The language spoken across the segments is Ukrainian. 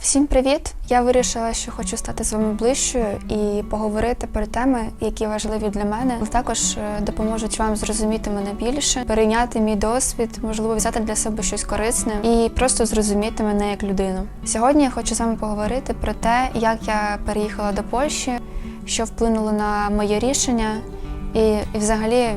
Всім привіт! Я вирішила, що хочу стати з вами ближчою і поговорити про теми, які важливі для мене, але також е, допоможуть вам зрозуміти мене більше, перейняти мій досвід, можливо, взяти для себе щось корисне і просто зрозуміти мене як людину. Сьогодні я хочу з вами поговорити про те, як я переїхала до Польщі, що вплинуло на моє рішення, і, і взагалі.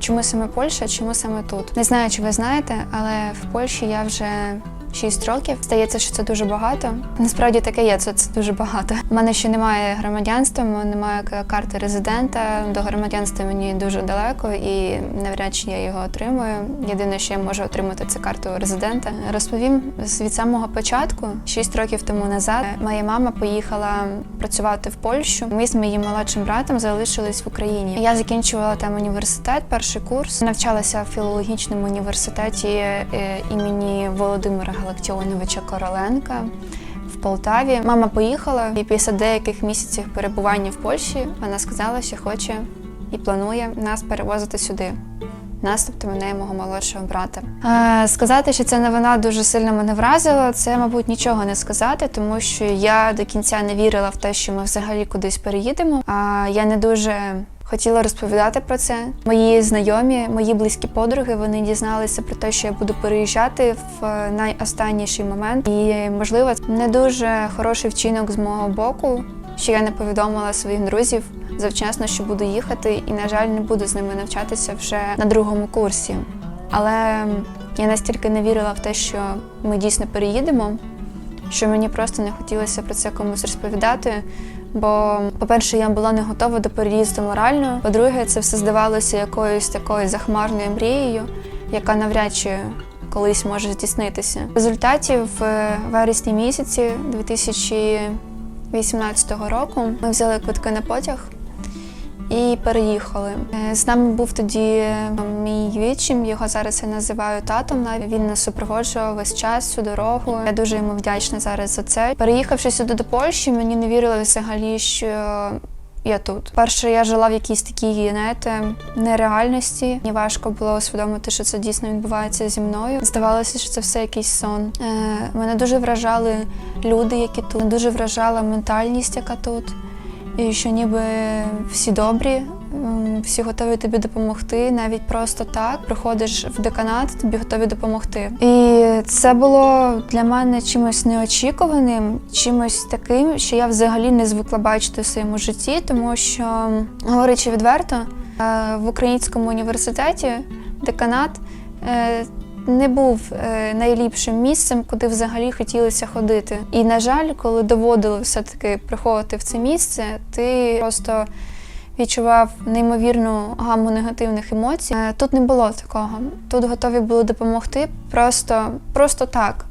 Чому саме Польща, чому саме тут? Не знаю, чи ви знаєте, але в Польщі я вже 6 років. Здається, що це дуже багато. Насправді таке є, це, це дуже багато. У мене ще немає громадянства, немає карти резидента. До громадянства мені дуже далеко і навряд чи я його отримую. Єдине, що я можу отримати, це карту резидента. Розповім від самого початку, 6 років тому назад, моя мама поїхала працювати в Польщу. Ми з моїм молодшим братом залишились в Україні. Я закінчувала там університет, перший курс, навчалася в філологічному університеті е, імені Володимира Галактіоновича Короленка. В Полтаві мама поїхала, і після деяких місяців перебування в Польщі вона сказала, що хоче і планує нас перевозити сюди. Нас, тобто мене і мого молодшого брата. Е, сказати, що ця новина дуже сильно мене вразила, це, мабуть, нічого не сказати, тому що я до кінця не вірила в те, що ми взагалі кудись переїдемо. А я не дуже хотіла розповідати про це. Мої знайомі, мої близькі подруги, вони дізналися про те, що я буду переїжджати в е, найостанніший момент. І, можливо, не дуже хороший вчинок з мого боку, що я не повідомила своїх друзів завчасно, що буду їхати, і, на жаль, не буду з ними навчатися вже на другому курсі. Але я настільки не вірила в те, що ми дійсно переїдемо, що мені просто не хотілося про це комусь розповідати. Бо, по-перше, я була не готова до переїзду морально. По-друге, це все здавалося якоюсь такою захмарною мрією, яка навряд чи колись може здійснитися. В результаті в вересні місяці 2018 року ми взяли квитки на потяг і переїхали. Е, З нами був тоді е, мій відчим, його зараз я називаю татом. Він нас супроводжував весь час всю дорогу. Я дуже йому вдячна зараз за це. Переїхавши сюди до Польщі, мені не вірили взагалі, що я тут. Перше, я жила в якійсь такій, знаєте, нереальності. Мені важко було усвідомити, що це дійсно відбувається зі мною. Здавалося, що це все якийсь сон. Е, мене дуже вражали люди, які тут. Мене дуже вражала ментальність, яка тут. І що ніби всі добрі, всі готові тобі допомогти, навіть просто так. Приходиш в деканат, тобі готові допомогти. І це було для мене чимось неочікуваним, чимось таким, що я взагалі не звикла бачити в своєму житті, тому що, говорячи відверто, е, в українському університеті деканат. Не був е, найліпшим місцем, куди взагалі хотілося ходити. І, на жаль, коли доводили все-таки приходити в це місце, ти просто відчував неймовірну гаму негативних емоцій. Е, Тут не було такого. Тут готові були допомогти просто, просто так.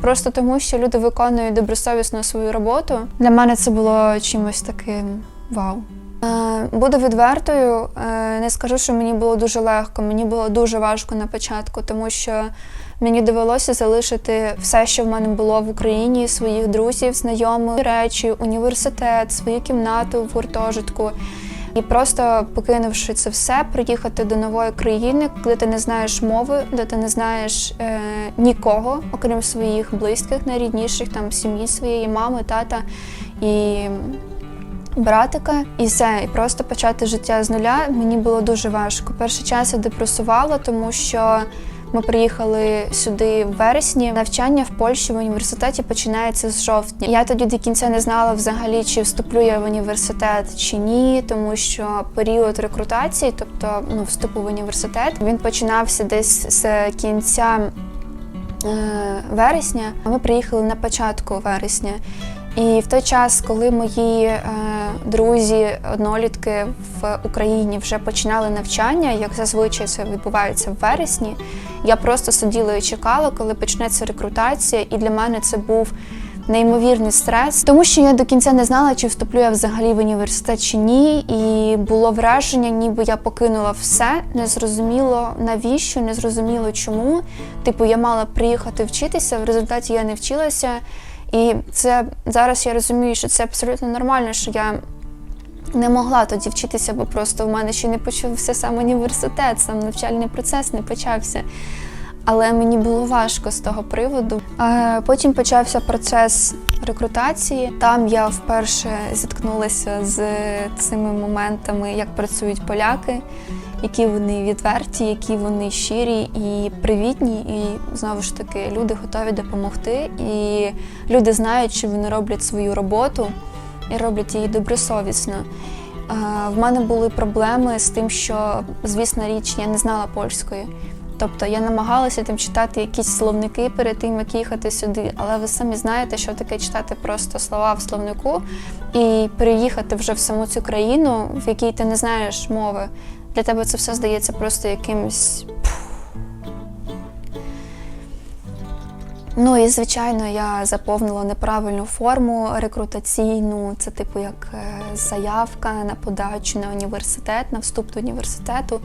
Просто тому, що люди виконують добросовісно свою роботу. Для мене це було чимось таким вау. Е, Буду відвертою, е, не скажу, що мені було дуже легко. Мені було дуже важко на початку, тому що мені довелося залишити все, що в мене було в Україні, своїх друзів, знайомих, речі, університет, свою кімнату в гуртожитку. І просто покинувши це все, приїхати до нової країни, де ти не знаєш мови, де ти не знаєш е, нікого, окрім своїх близьких, найрідніших, там сім'ї своєї мами, тата і братика, і все, і просто почати життя з нуля мені було дуже важко. Перший час я депресувала, тому що ми приїхали сюди в вересні. Навчання в Польщі в університеті починається з жовтня. Я тоді до кінця не знала взагалі, чи вступлю я в університет чи ні, тому що період рекрутації, тобто ну, вступу в університет, він починався десь з кінця е, вересня. Ми приїхали на початку вересня. І в той час, коли мої е, друзі, однолітки в Україні вже починали навчання, як зазвичай це відбувається в вересні, я просто сиділа і чекала, коли почнеться рекрутація, і для мене це був неймовірний стрес, тому що я до кінця не знала, чи вступлю я взагалі в університет чи ні. І було враження, ніби я покинула все, незрозуміло навіщо, незрозуміло чому. Типу, я мала приїхати вчитися, в результаті я не вчилася. І це зараз я розумію, що це абсолютно нормально, що я не могла тоді вчитися, бо просто в мене ще не почався сам університет, сам навчальний процес не почався. Але мені було важко з того приводу. Е, Потім почався процес рекрутації. Там я вперше зіткнулася з цими моментами, як працюють поляки, які вони відверті, які вони щирі і привітні. І знову ж таки люди готові допомогти. І люди знають, що вони роблять свою роботу і роблять її добросовісно. В мене були проблеми з тим, що, звісна річ, я не знала польської. Тобто я намагалася там читати якісь словники перед тим, як їхати сюди, але ви самі знаєте, що таке читати просто слова в словнику і переїхати вже в саму цю країну, в якій ти не знаєш мови. Для тебе це все здається просто якимось. Ну і звичайно, я заповнила неправильну форму рекрутаційну. Це типу як е, заявка на подачу на університет, на вступ до університету.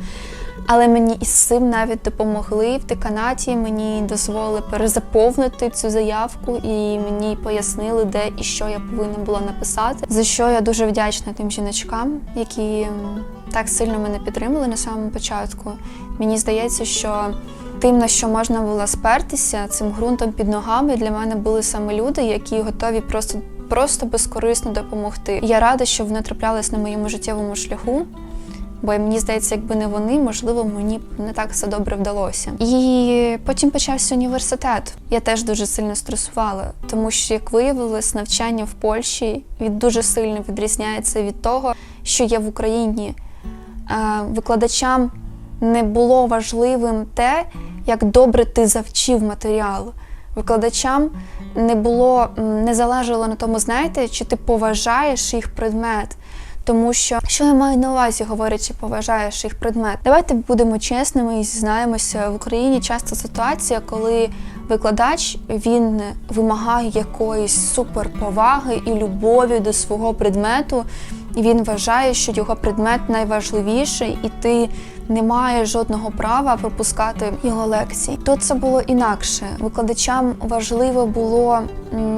Але мені із цим навіть допомогли в деканаті. Мені дозволили перезаповнити цю заявку, і мені пояснили, де і що я повинна була написати. За що я дуже вдячна тим жіночкам, які так сильно мене підтримали на самому початку. Мені здається, що тим, на що можна було спертися, цим ґрунтом під ногами для мене були саме люди, які готові просто, просто безкорисно допомогти. Я рада, що вони траплялись на моєму життєвому шляху. Бо мені здається, якби не вони, можливо, мені не так все добре вдалося. І потім почався університет. Я теж дуже сильно стресувала, тому що, як виявилось, навчання в Польщі від дуже сильно відрізняється від того, що є в Україні. Е, Викладачам не було важливим те, як добре ти завчив матеріал. Викладачам не було не залежало на тому, знаєте, чи ти поважаєш їх предмет. Тому що що я маю на увазі, говорячи, поважаєш їх предмет. Давайте будемо чесними і зізнаємося, в Україні часто ситуація, коли викладач він вимагає якоїсь суперповаги і любові до свого предмету, і він вважає, що його предмет найважливіший, і ти не маєш жодного права пропускати його лекції. Тут це було інакше. Викладачам важливо було,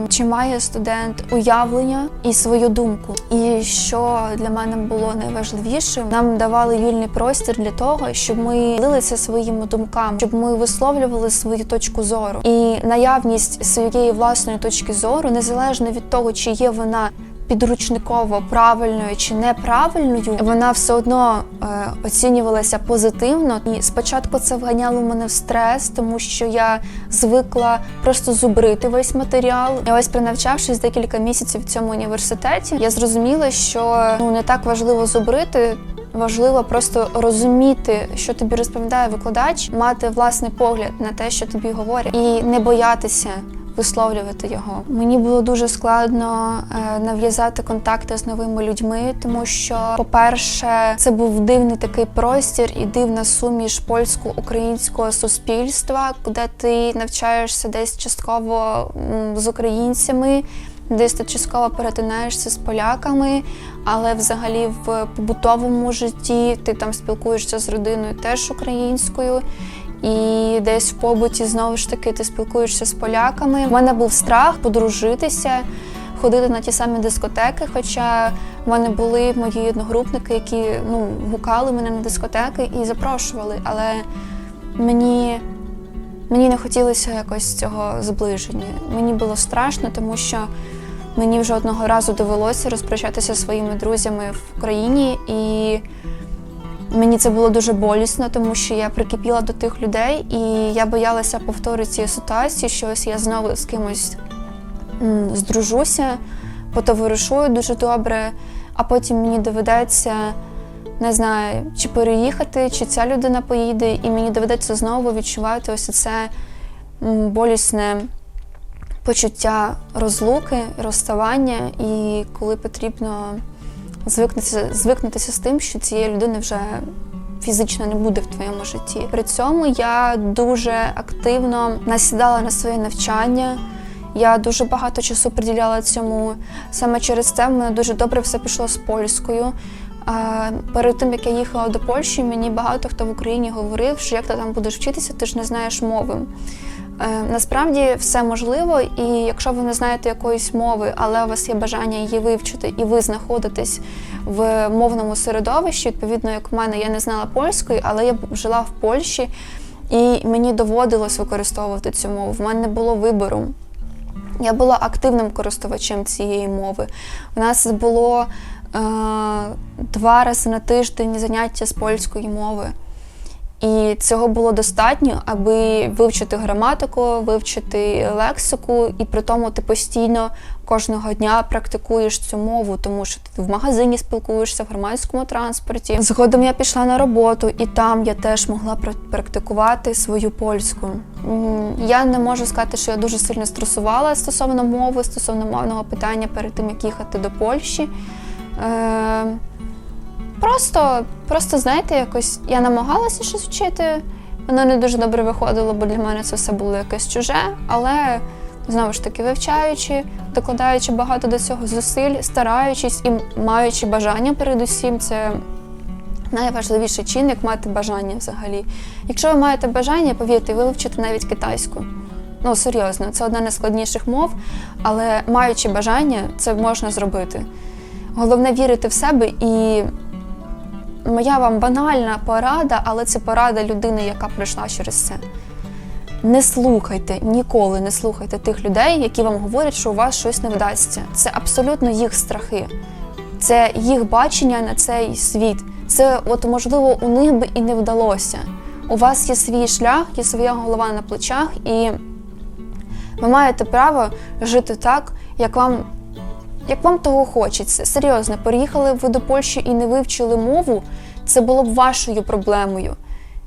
чи має студент уявлення і свою думку. І що для мене було найважливішим, нам давали вільний простір для того, щоб ми ділилися своїми думками, щоб ми висловлювали свою точку зору. І наявність своєї власної точки зору, незалежно від того, чи є вона підручниково правильною чи неправильною, вона все одно е, оцінювалася позитивно. І спочатку це вганяло мене в стрес, тому що я звикла просто зубрити весь матеріал. І ось принавчавшись декілька місяців в цьому університеті, я зрозуміла, що ну не так важливо зубрити. Важливо просто розуміти, що тобі розповідає викладач, мати власний погляд на те, що тобі говорять, і не боятися висловлювати його. Мені було дуже складно е, нав'язати контакти з новими людьми, тому що, по-перше, це був дивний такий простір і дивна суміш польсько-українського суспільства, де ти навчаєшся десь частково з українцями. Десь ти частково перетинаєшся з поляками, але взагалі в побутовому житті ти там спілкуєшся з родиною теж українською. І десь в побуті знову ж таки ти спілкуєшся з поляками. У мене був страх подружитися, ходити на ті самі дискотеки. Хоча в мене були мої одногрупники, які ну, гукали мене на дискотеки і запрошували. Але мені, мені не хотілося якось цього зближення. Мені було страшно, тому що мені вже одного разу довелося розпрощатися зі своїми друзями в країні і. Мені це було дуже болісно, тому що я прикипіла до тих людей, і я боялася повторити цієї ситуації, що ось я знову з кимось здружуся, потоваришую дуже добре, а потім мені доведеться, не знаю, чи переїхати, чи ця людина поїде, і мені доведеться знову відчувати ось це болісне почуття розлуки, розставання, і коли потрібно звикнутися, звикнутися з тим, що цієї людини вже фізично не буде в твоєму житті. При цьому я дуже активно насідала на своє навчання. Я дуже багато часу приділяла цьому. Саме через це в мене дуже добре все пішло з польською. Перед тим як я їхала до Польщі, мені багато хто в Україні говорив, що як ти там будеш вчитися, ти ж не знаєш мови. Е, Насправді все можливо, і якщо ви не знаєте якоїсь мови, але у вас є бажання її вивчити, і ви знаходитесь в мовному середовищі, відповідно, як в мене, я не знала польської, але я жила в Польщі, і мені доводилось використовувати цю мову. В мене не було вибору. Я була активним користувачем цієї мови. У нас було е, два рази на тиждень заняття з польської мови. І цього було достатньо, аби вивчити граматику, вивчити лексику, і при тому ти постійно кожного дня практикуєш цю мову, тому що ти в магазині спілкуєшся, в громадському транспорті. Згодом я пішла на роботу, і там я теж могла пра- практикувати свою польську. Я не можу сказати, що я дуже сильно стресувала стосовно мови, стосовно мовного питання перед тим, як їхати до Польщі. Просто, просто знаєте, якось я намагалася щось вчити. Воно не дуже добре виходило, бо для мене це все було якесь чуже. Але знову ж таки, вивчаючи, докладаючи багато до цього зусиль, стараючись і маючи бажання передусім, це найважливіший чинник мати бажання взагалі. Якщо ви маєте бажання, повірте, ви вивчите навіть китайську. Ну, серйозно, це одна з найскладніших мов, але маючи бажання, це можна зробити. Головне вірити в себе і моя вам банальна порада, але це порада людини, яка пройшла через це. Не слухайте, ніколи не слухайте тих людей, які вам говорять, що у вас щось не вдасться. Це абсолютно їх страхи, це їх бачення на цей світ. Це, от, можливо, у них би і не вдалося. У вас є свій шлях, є своя голова на плечах, і ви маєте право жити так, як вам як вам того хочеться. Серйозно, переїхали ви до Польщі і не вивчили мову, це було б вашою проблемою.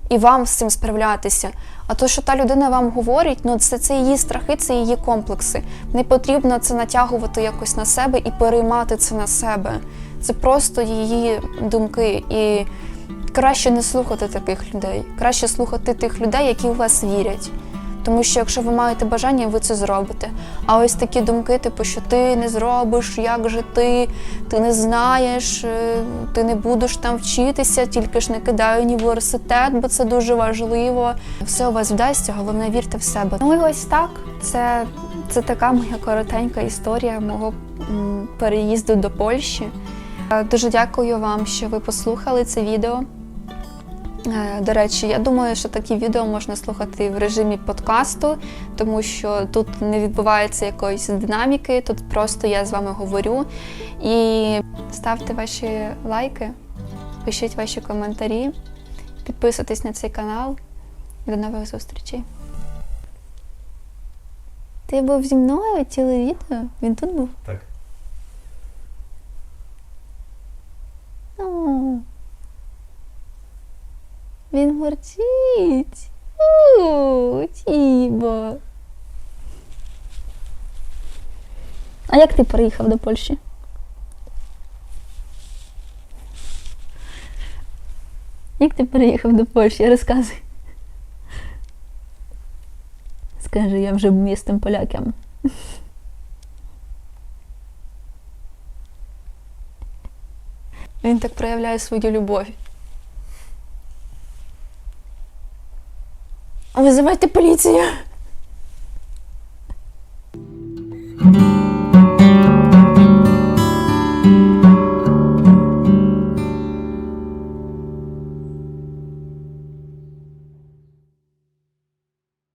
І вам з цим справлятися. А то, що та людина вам говорить, ну це, це її страхи, це її комплекси. Не потрібно це натягувати якось на себе і переймати це на себе. Це просто її думки. І краще не слухати таких людей. Краще слухати тих людей, які у вас вірять. Тому що якщо ви маєте бажання, ви це зробите. А ось такі думки, типу, що ти не зробиш, як же ти, ти не знаєш, е, ти не будеш там вчитися, тільки ж не кидай університет, бо це дуже важливо. Все у вас вдасться, головне вірте в себе. Ну і ось так. Це, це така моя коротенька історія мого переїзду до Польщі. Е, Дуже дякую вам, що ви послухали це відео. Е, До речі, я думаю, що такі відео можна слухати в режимі подкасту, тому що тут не відбувається якоїсь динаміки, тут просто я з вами говорю. І ставте ваші лайки, пишіть ваші коментарі, підписуйтесь на цей канал. До нових зустрічей. Ти був зі мною ціле відео? Він тут був? Так. Він горчить. У, Тібо. А як ти переїхав до Польщі? Як ти переїхав до Польщі? Розказуй. Скажи, я вже містом полякам. Він так проявляє свою любов. Визивайте поліцію.